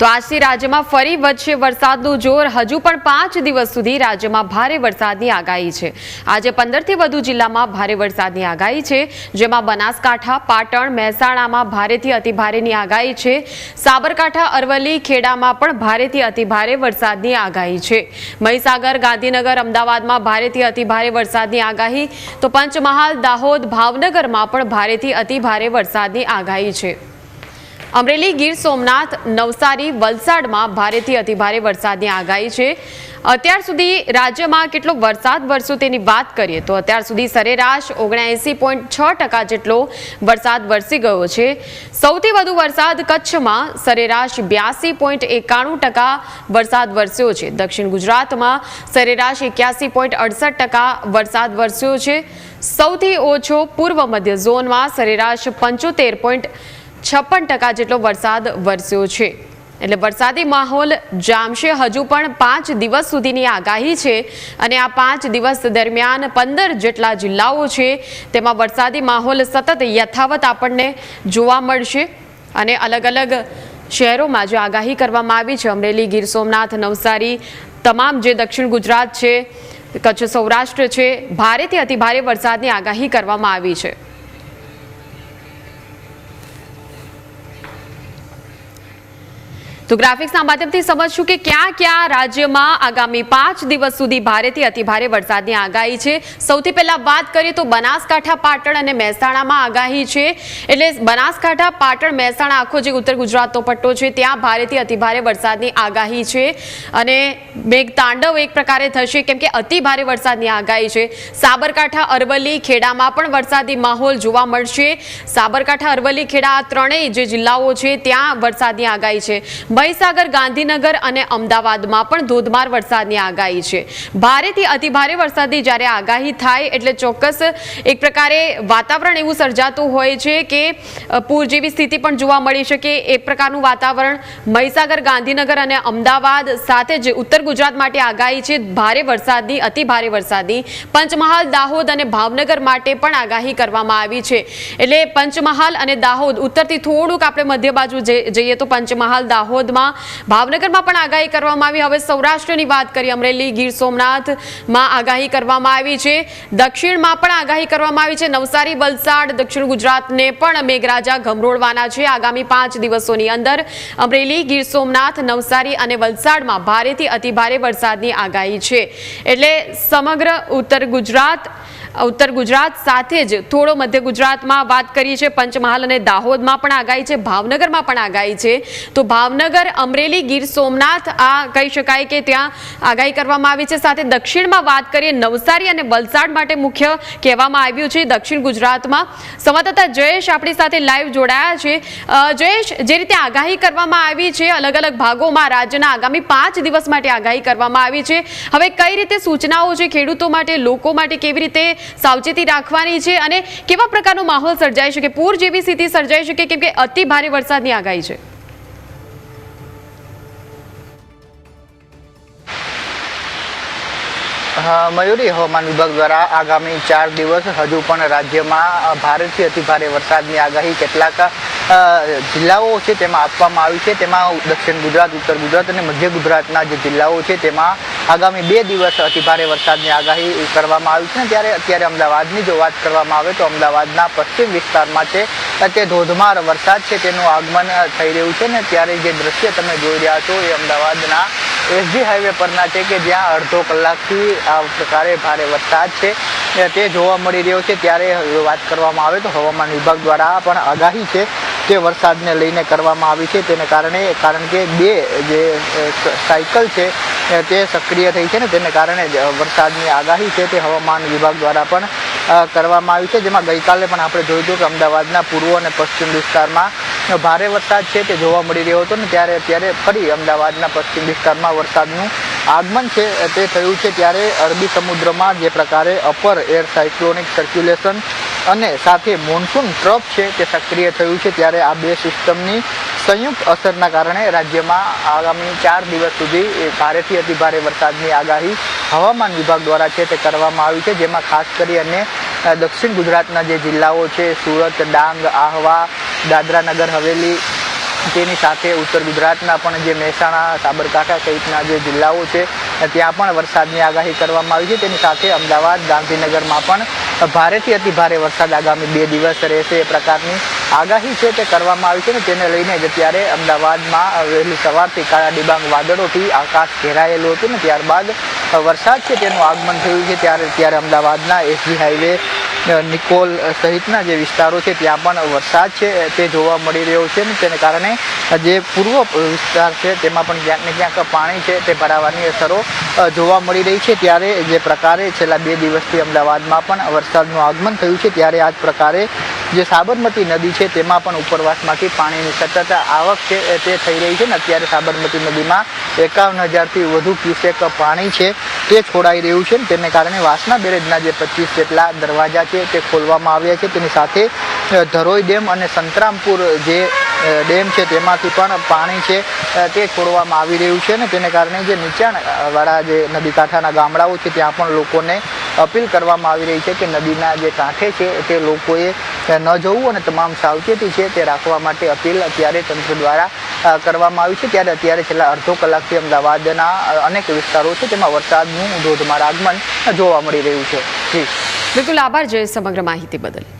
તો આજથી રાજ્યમાં ફરી વધશે વરસાદનું જોર હજુ પણ પાંચ દિવસ સુધી રાજ્યમાં ભારે વરસાદની આગાહી છે. આજે પંદરથી વધુ જિલ્લામાં ભારે વરસાદની આગાહી છે. જેમાં બનાસકાંઠા, પાટણ, મહેસાણામાં ભારેથી અતિભારેની આગાહી છે. સાબરકાંઠા, અરવલ્લી, ખેડામાં પણ ભારેથી અતિભારે વરસાદની આગાહી છે. મહીસાગર, ગાંધીનગર, અમદાવાદમાં ભારેથી અતિભારે વરસાદની આગાહી. તો પંચમહાલ, દાહોદ, ભાવનગરમાં પણ ભારેથી અતિભારે વરસાદની આગાહી છે. અમરેલી ગીર સોમનાથ નવસારી વલસાડમાં ભારેથી અતિભારે વરસાદની આગાહી છે. અત્યાર સુધી રાજ્યમાં કેટલો વરસાદ વરસ્યો તેની વાત કરીએ તો અત્યાર સુધી સરેરાશ ઓગણએંસી પોઈન્ટ છ ટકા જેટલો વરસાદ વરસી ગયો છે. સૌથી વધુ વરસાદ કચ્છમાં સરેરાશ બ્યાસી પોઈન્ટ એકાણું ટકા વરસાદ વરસ્યો છે. દક્ષિણ ગુજરાતમાં સરેરાશ એક્યાસી પોઈન્ટ અડસઠ ટકા વરસાદ વરસ્યો છે. સૌથી ઓછો પૂર્વ મધ્ય ઝોનમાં સરેરાશ પંચોતેર પોઈન્ટ છપ્પન ટકા જેટલો વરસાદ વરસ્યો છે. એટલે વરસાદી માહોલ જામશે. હજુ પણ પાંચ દિવસ સુધીની આગાહી છે અને આ પાંચ દિવસ દરમિયાન પંદર જેટલા જિલ્લાઓ છે તેમાં વરસાદી માહોલ સતત યથાવત આપણને જોવા મળશે. અને અલગ અલગ શહેરોમાં જે આગાહી કરવામાં આવી છે, અમરેલી, ગીર સોમનાથ, નવસારી, તમામ જે દક્ષિણ ગુજરાત છે, કચ્છ સૌરાષ્ટ્ર છે, ભારેથી અતિભારે વરસાદની આગાહી કરવામાં આવી છે. તો ગ્રાફિક્સના માધ્યમથી સમજશું કે ક્યાં ક્યાં રાજ્યમાં આગામી પાંચ દિવસ સુધી ભારેથી અતિભારે વરસાદની આગાહી છે. સૌથી પહેલા વાત કરીએ તો બનાસકાંઠા, પાટણ અને મહેસાણામાં આગાહી છે. એટલે બનાસકાંઠા, પાટણ, મહેસાણા આખો જે ઉત્તર ગુજરાતનો પટ્ટો છે, ત્યાં ભારેથી અતિભારે વરસાદની આગાહી છે. અને મેઘતાંડવ એક પ્રકારે થશે, કેમ કે અતિભારે વરસાદની આગાહી છે. સાબરકાંઠા, અરવલ્લી, ખેડામાં પણ વરસાદી માહોલ જોવા મળશે. સાબરકાંઠા, અરવલ્લી, ખેડા આ ત્રણેય જે જિલ્લાઓ છે, ત્યાં વરસાદની આગાહી છે. મહીસાગર, ગાંધીનગર અને અમદાવાદમાં પણ ધોધમાર વરસાદની આગાહી છે. ભારેથી અતિભારે વરસાદની જ્યારે આગાહી થાય એટલે ચોક્કસ એક પ્રકારે વાતાવરણ એવું સર્જાતું હોય છે કે પૂર જેવી સ્થિતિ પણ જોવા મળી શકે. એ પ્રકારનું વાતાવરણ મહીસાગર, ગાંધીનગર અને અમદાવાદ સાથે જ ઉત્તર ગુજરાત માટે આગાહી છે, ભારે વરસાદની, અતિભારે વરસાદની, પંચમહાલ, દાહોદ અને ભાવનગર માટે પણ આગાહી કરવામાં આવી છે. એટલે પંચમહાલ અને દાહોદ ઉત્તરથી થોડુંક આપણે મધ્ય બાજુ જઈ- જઈએ તો પંચમહાલ દાહોદમાં ભાવનગરમાં પણ આગાહી કરવામાં આવી. હવે સૌરાષ્ટ્રની વાત કરીએ, અમરેલી ગીર સોમનાથમાં આગાહી કરવામાં આવી છે. દક્ષિણમાં પણ આગાહી કરવામાં આવી છે. નવસારી, વલસાડ, દક્ષિણ ગુજરાતને પણ મેઘરાજા ગમરોળવાના છે. આગામી પાંચ દિવસોની અંદર અમરેલી, ગીર સોમનાથ, નવસારી અને વલસાડમાં ભારેથી અતિભારે વરસાદની આગાહી છે. એટલે સમગ્ર ઉત્તર ગુજરાત ઉત્તર ગુજરાત સાથે જ થોડો મધ્ય ગુજરાતમાં વાત કરી છે પંચમહાલ અને દાહોદમાં પણ આગાહી છે. ભાવનગરમાં પણ આગાહી છે. તો ભાવનગર, અમરેલી, ગીર સોમનાથ આ કહી શકાય કે ત્યાં આગાહી કરવામાં આવી છે. સાથે દક્ષિણમાં વાત કરીએ, નવસારી અને વલસાડ માટે મુખ્ય કહેવામાં આવ્યું છે દક્ષિણ ગુજરાતમાં. સંવાદદાતા જયેશ આપણી સાથે લાઈવ જોડાયા છે. જયેશ, જે રીતે આગાહી કરવામાં આવી છે અલગ અલગ ભાગોમાં રાજ્યના આગામી પાંચ દિવસ માટે આગાહી કરવામાં આવી છે. હવે કઈ રીતે સૂચનાઓ છે ખેડૂતો માટે, લોકો માટે, કેવી રીતે સાવચેતી રાખવાની છે અને કેવા પ્રકારનો માહોલ સર્જાઈ શકે? પૂર જેવી સ્થિતિ સર્જાઈ શકે કેમ કે અતિ ભારે વરસાદની આગાહી છે. મયુરી હવામાન વિભાગ દ્વારા આગામી ચાર દિવસ હજુ પણ રાજ્યમાં ભારેથી અતિભારે વરસાદની આગાહી. કેટલાક જિલ્લાઓ છે તેમાં આપવામાં આવી છે. તેમાં દક્ષિણ ગુજરાત, ઉત્તર ગુજરાત અને મધ્ય ગુજરાતના જે જિલ્લાઓ છે તેમાં આગામી બે દિવસ અતિભારે વરસાદની આગાહી કરવામાં આવી છે. ત્યારે અત્યારે અમદાવાદની જો વાત કરવામાં આવે તો અમદાવાદના પશ્ચિમ વિસ્તારમાં છે તે ધોધમાર વરસાદ છે તેનું આગમન થઈ રહ્યું છે ને ત્યારે જે દ્રશ્ય તમે જોઈ રહ્યા છો એ અમદાવાદના એસજી હાઈવે પરના છે કે જ્યાં અડધો કલાકથી આ પ્રકારે ભારે વરસાદ છે. તે જોવા મળી રહ્યો છે. ત્યારે વાત કરવામાં આવે તો હવામાન વિભાગ દ્વારા પણ આગાહી છે. તે વરસાદને લઈને કરવામાં આવી છે તેને કારણે, કારણ કે બે જે સાયકલ છે તે સક્રિય થઈ છે ને તેને કારણે વરસાદની આગાહી છે તે હવામાન વિભાગ દ્વારા પણ કરવામાં આવી છે. જેમાં ગઈકાલે પણ આપણે જોયું હતું કે અમદાવાદના પૂર્વ અને પશ્ચિમ વિસ્તારમાં ભારે વરસાદ છે તે જોવા મળી રહ્યો હતો ને ત્યારે અત્યારે ફરી અમદાવાદના પશ્ચિમ વિસ્તારમાં વરસાદનું આગમન છે તે થયું છે ત્યારે અરબી સમુદ્રમાં જે પ્રકારે અપર એર સાયક્લોનિક સર્ક્યુલેશન અને સાથે મોન્સૂન ટ્રફ છે તે સક્રિય થયું છે ત્યારે આ બે સિસ્ટમની સંયુક્ત અસરના કારણે રાજ્યમાં આગામી ચાર દિવસ સુધી ભારેથી અતિભારે વરસાદની આગાહી હવામાન વિભાગ દ્વારા છે તે કરવામાં આવી છે, જેમાં ખાસ કરી અને દક્ષિણ ગુજરાતના જે જિલ્લાઓ છે, સુરત, ડાંગ, આહવા દાદરા નગર હવેલી તેની સાથે ઉત્તર ગુજરાતના પણ જે મહેસાણા, સાબરકાંઠા સહિતના જે જિલ્લાઓ છે, ત્યાં પણ વરસાદની આગાહી કરવામાં આવી છે. તેની સાથે અમદાવાદ, ગાંધીનગરમાં પણ ભારેથી અતિભારે વરસાદ આગામી બે દિવસ રહેશે. એ પ્રકારની આગાહી છે તે કરવામાં આવી છે ને તેને લઈને જ અત્યારે અમદાવાદમાં વહેલી સવારથી કાળા ડિબાંગ વાદળોથી આકાશ ઘેરાયેલું હતું ને ત્યારબાદ વરસાદ છે તેનું આગમન થયું છે. ત્યારે ત્યારે અમદાવાદના એસજી હાઈવે નિકોલ સહિતના જે વિસ્તારો છે, ત્યાં પણ વરસાદ છે તે જોવા મળી રહ્યો છે ને તેને કારણે જે પૂર્વ વિસ્તાર છે, તેમાં પણ ક્યાંક ક્યાંક પાણી છે, તે ભરાવાની અસરો જોવા મળી રહી છે. ત્યારે જે પ્રકારે છેલ્લા બે દિવસથી અમદાવાદમાં પણ વરસાદનું આગમન થયું છે, ત્યારે આ જ પ્રકારે જે સાબરમતી નદી છે તેમાં પણ ઉપરવાસમાંથી પાણીની સતત આવક છે તે થઈ રહી છે ને અત્યારે સાબરમતી નદીમાં એકાવન હજારથી વધુ ક્યુસેક પાણી છે તે છોડાઈ રહ્યું છે તેને કારણે વાસના બેરેજના જે પચીસ જેટલા દરવાજા છે તે ખોલવામાં આવ્યા છે. તેની સાથે ધરોઈ ડેમ અને સંતરામપુર જે ડેમ છે તેમાંથી પણ પાણી છે તે છોડવામાં આવી રહ્યું છે ને તેને કારણે જે નીચાણવાળા જે નદી કાંઠાના ગામડાઓ છે ત્યાં પણ લોકોને અપીલ કરવામાં આવી રહી છે કે નદીના જે કાંઠે છે તે લોકોએ ન જવું અને તમામ સાવચેતી છે તે રાખવા માટે અપીલ અત્યારે તંત્ર દ્વારા કરવામાં આવી છે. ત્યારે અત્યારે છેલ્લા અડધો કલાકથી અમદાવાદના અનેક વિસ્તારો છે તેમાં વરસાદનું ધોધમાર આગમન જોવા મળી રહ્યું છે. જી. બિલકુલ આભાર જય સમગ્ર માહિતી બદલ.